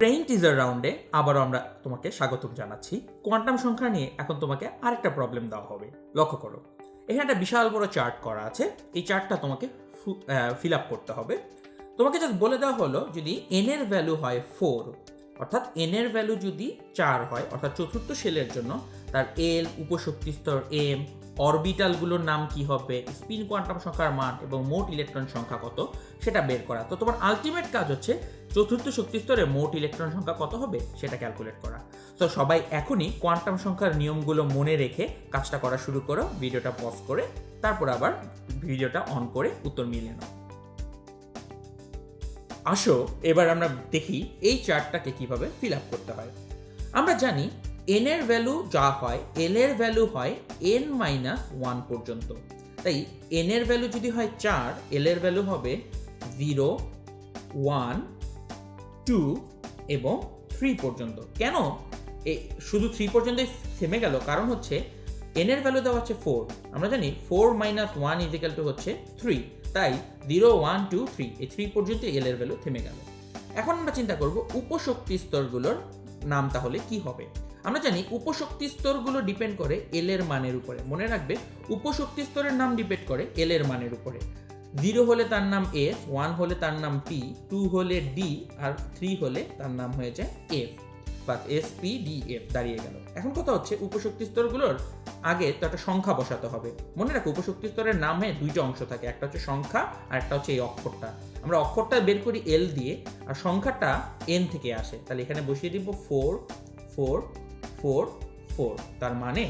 Brain teaser রাউন্ডে আবারও আমরা তোমাকে স্বাগতম জানাচ্ছি। কোয়ান্টাম সংখ্যা নিয়ে এখন তোমাকে আরেকটা প্রবলেম দেওয়া হবে। লক্ষ্য করো, এখানে একটা বিশাল বড় চার্ট করা আছে। এই চার্টটা তোমাকে ফিল আপ করতে হবে। তোমাকে জাস্ট বলে দেওয়া হলো, যদি এন এর ভ্যালু হয় ফোর অর্থাৎ এন এর ভ্যালু যদি চার হয়, অর্থাৎ চতুর্থ সেলের জন্য, তার এল উপশক্তি স্তর এম অরবিটালগুলোর নাম কি হবে? স্পিন কোয়ান্টাম সংখ্যার মান এবং মোট ইলেকট্রন সংখ্যা কত? সেটা বের করা। তো তোমার আলটিমেট কাজ হচ্ছে চতুর্থ শক্তি স্তরে মোট ইলেকট্রন সংখ্যা কত হবে? সেটা ক্যালকুলেট করা। তো সবাই এখনই কোয়ান্টাম সংখ্যার নিয়মগুলো মনে রেখে কাজটা করা শুরু করো, ভিডিওটা পজ করে, তারপর আবার ভিডিওটা অন করে উত্তর মিলিয়ে নাও। আসো, এবার আমরা দেখি এই চার্টটাকে কীভাবে ফিল আপ করতে হয়। আমরা জানি এন এর ভ্যালু যা হয় এল এর ভ্যালু হয় এন মাইনাস ওয়ান পর্যন্ত। তাই এন এর ভ্যালু যদি হয় চার এল এর ভ্যালু হবে জিরো ওয়ান টু এবং থ্রি পর্যন্ত। কেন? এই শুধু থ্রি পর্যন্তই থেমে গেল, কারণ হচ্ছে এন এর ভ্যালু দেওয়া হচ্ছে ফোর আমরা জানি four minus one equal to হচ্ছে থ্রি তাই জিরো ওয়ান টু থ্রি এই থ্রি পর্যন্ত এল এর ভ্যালু থেমে গেল। এখন আমরা চিন্তা করব উপশক্তি স্তরগুলোর নাম তাহলে কি হবে? আমরা জানি উপশক্তি স্তরগুলো ডিপেন্ড করে এল এর মানের উপরে। মনে রাখবে, উপশক্তি স্তরের নাম ডিপেন্ড করে এল এর মানের উপরে। জিরো হলে তার নাম এফ ওয়ান হলে তার নাম পি টু হলে ডি আর থ্রি হলে তার নাম হয়ে যায় এফ বা এস পি ডি এফ দাঁড়িয়ে গেল। এখন কথা হচ্ছে, উপশক্তি স্তরগুলোর আগে তো একটা সংখ্যা বসাতে হবে। মনে রাখো, উপশক্তি স্তরের নামে দুইটা অংশ থাকে, একটা হচ্ছে সংখ্যা আর একটা হচ্ছে এই অক্ষরটা। আমরা অক্ষরটা বের করি এল দিয়ে, আর সংখ্যাটা এন থেকে আসে। তাহলে এখানে বসিয়ে দিব ফোর ফোর ফোর ফোর। তার মানে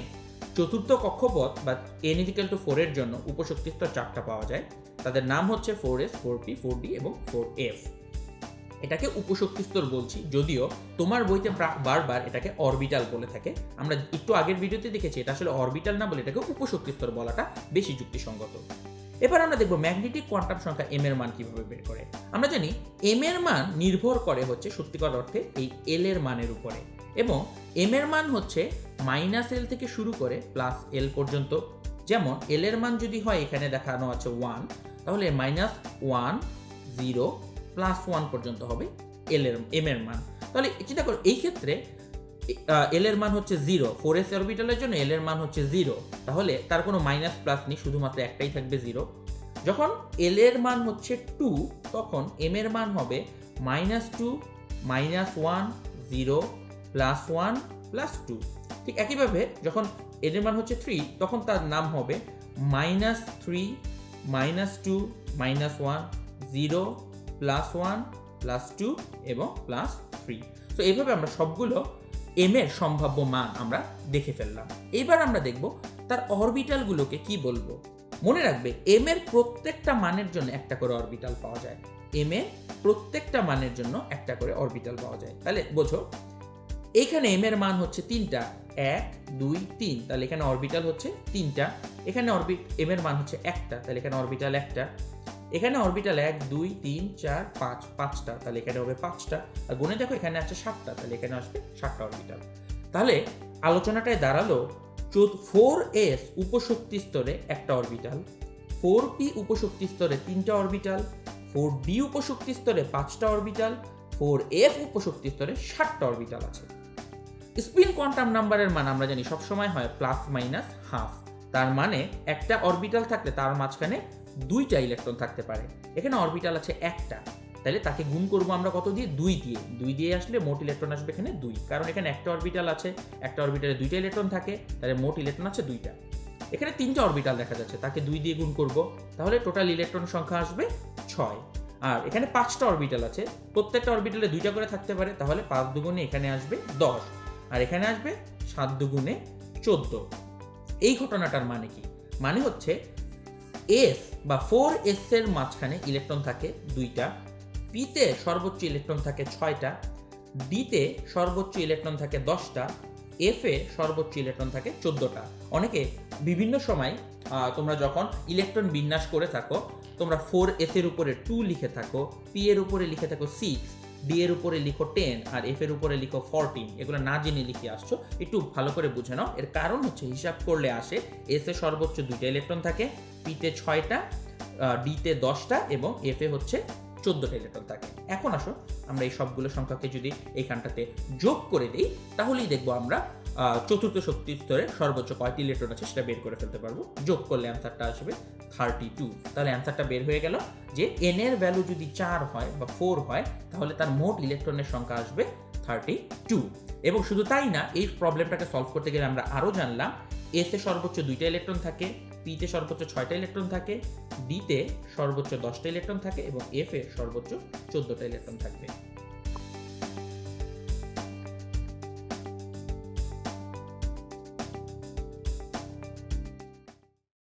চতুর্থ কক্ষপথ বা এন ইজিক্যাল টু ফোরের জন্য উপশক্তি স্তর চারটা পাওয়া যায়। তাদের নাম হচ্ছে four S four P four D এবং ফোর এফ এটাকে উপশক্তি স্তর বলছি, যদিও তোমার বইতে বারবার এটাকে অরবিটাল বলে থাকে। আমরা একটু আগের ভিডিওতে দেখেছি, এটা আসলে অরবিটাল না বলে এটাকে উপশক্তি স্তর বলাটা বেশি যুক্তিসঙ্গত। এবার আমরা দেখব ম্যাগনেটিক কোয়ান্টাম সংখ্যা এম এর মান কীভাবে বের করে। আমরা জানি এম এর মান নির্ভর করে হচ্ছে সত্যিকার অর্থে এই এল এর মানের উপরে। এবং এম এর মান হচ্ছে মাইনাস এল থেকে শুরু করে প্লাস এল পর্যন্ত। যেমন এল এর মান যদি হয়, এখানে দেখানো আছে ওয়ান তাহলে minus one zero plus one পর্যন্ত হবে এল এর এম এর মান। তাহলে চিন্তা করো এই ক্ষেত্রে এল এর মান হচ্ছে জিরো ফোর এস অরবিটালের জন্য এল এর মান হচ্ছে জিরো তাহলে তার কোনো মাইনাস প্লাস নেই, শুধুমাত্র একটাই থাকবে জিরো যখন এল এর মান হচ্ছে টু তখন এম এর মান হবে minus two minus one zero plus one plus two ঠিক একইভাবে যখন এল এর মান হচ্ছে থ্রি তখন তার নাম হবে minus three minus two minus one zero plus one plus two এবং প্লাস থ্রি তো এইভাবে আমরা সবগুলো এম এর সম্ভাব্য মান আমরা দেখে ফেললাম। এবার আমরা দেখব তার অরবিটালগুলোকে কি বলব। মনে রাখবে এম এর প্রত্যেকটা মানের জন্য একটা করে অরবিটাল পাওয়া যায়। এম এর প্রত্যেকটা মানের জন্য একটা করে অরবিটাল পাওয়া যায়। তাহলে বোঝো এখানে এম এর মান হচ্ছে তিনটা, এক, দুই, তিন। তাহলে এখানে অরবিটাল হচ্ছে তিনটা। এখানে অরবিট এম এর মান হচ্ছে একটা। তাহলে এখানে অরবিটাল একটা। এখানে অরবিটাল এক, দুই, তিন, চার, পাঁচ, পাঁচটা। তাহলে এখানে হবে পাঁচটা। আর গুণে দেখো, এখানে আছে সাতটা। তাহলে এখানে আসবে সাতটা অরবিটাল তাহলে আলোচনাটায় দাঁড়াল ফোর এস উপশক্তি স্তরে একটা অরবিটাল ফোর পি উপশক্তি স্তরে তিনটা অরবিটাল ফোর ডি উপশক্তি স্তরে পাঁচটা অরবিটাল ফোর এফ উপশক্তি স্তরে ষাটটা অরবিটাল আছে। স্পিন কোয়ান্টাম নাম্বারের মান আমরা জানি সবসময় হয় প্লাস মাইনাস হাফ। তার মানে একটা অরবিটাল থাকলে তার মাঝখানে দুইটা ইলেকট্রন থাকতে পারে। এখানে অরবিটাল আছে একটা। তাহলে তাকে গুণ করব আমরা কত দিয়ে? দুই দিয়ে। দুই দিয়ে আসলে মোট ইলেকট্রন আসবে এখানে দুই। কারণ এখানে একটা অরবিটাল আছে, একটা অরবিটালে দুইটা ইলেকট্রন থাকে, তাহলে মোট ইলেকট্রন আছে দুইটা। এখানে তিনটা অরবিটাল দেখা যাচ্ছে, তাকে দুই দিয়ে গুণ করব। তাহলে টোটাল ইলেকট্রন সংখ্যা আসবে ছয়। আর এখানে পাঁচটা অরবিটাল আছে, প্রত্যেকটা অরবিটালে দুইটা করে থাকতে পারে, তাহলে পাঁচ দুগুণে এখানে আসবে দশ। আর এখানে আসবে সাত দুগুণে চোদ্দ। এই ঘটনাটার মানে কি? মানে হচ্ছে এস বা ফোর এস এর মাঝখানে ইলেকট্রন থাকে দুইটা পিতে সর্বোচ্চ ইলেকট্রন থাকে ছয়টা ডিতে সর্বোচ্চ ইলেকট্রন থাকে দশটা, এফ এ সর্বোচ্চ ইলেকট্রন থাকে চোদ্দোটা। অনেকে বিভিন্ন সময় তোমরা যখন ইলেকট্রন বিন্যাস করে থাকো, তোমরা ফোর এস এর উপরে টু লিখে থাকো, পি এর উপরে লিখে থাকো সিক্স ডি এর উপরে লিখো টেন আর এফ এর উপরে লিখো ফোরটিন এগুলো না জেনে লিখে আসছো, একটু ভালো করে বুঝে নাও। এর কারণ হচ্ছে হিসাব করলে আসে এস এ সর্বোচ্চ দুইটা ইলেকট্রন থাকে পিতে ছয়টা ডিতে দশটা এবং এফ এ হচ্ছে চোদ্দোটা ইলেকট্রন থাকে। এখন আসো, আমরা এই সবগুলো সংখ্যাকে যদি এইখানটাতে যোগ করে দিই, তাহলেই দেখব আমরা চতুর্থ শক্তি স্তরে সর্বোচ্চ কয়টি ইলেকট্রন আছে সেটা বের করে ফেলতে পারব। যোগ করলে অ্যান্সারটা আসবে থার্টি টু তাহলে অ্যান্সারটা বের হয়ে গেল যে এন এর ভ্যালু যদি চার হয় বা ফোর হয়, তাহলে তার মোট ইলেকট্রনের সংখ্যা আসবে থার্টি টু এবং শুধু তাই না, এই প্রবলেমটাকে সলভ করতে গেলে আমরা আরও জানলাম এতে সর্বোচ্চ দুইটা ইলেকট্রন থাকে পিতে সর্বোচ্চ ছয়টা ইলেকট্রন থাকে ডিতে সর্বোচ্চ দশটা ইলেকট্রন থাকে এবং এফ এ সর্বোচ্চ চোদ্দটা ইলেকট্রন থাকবে।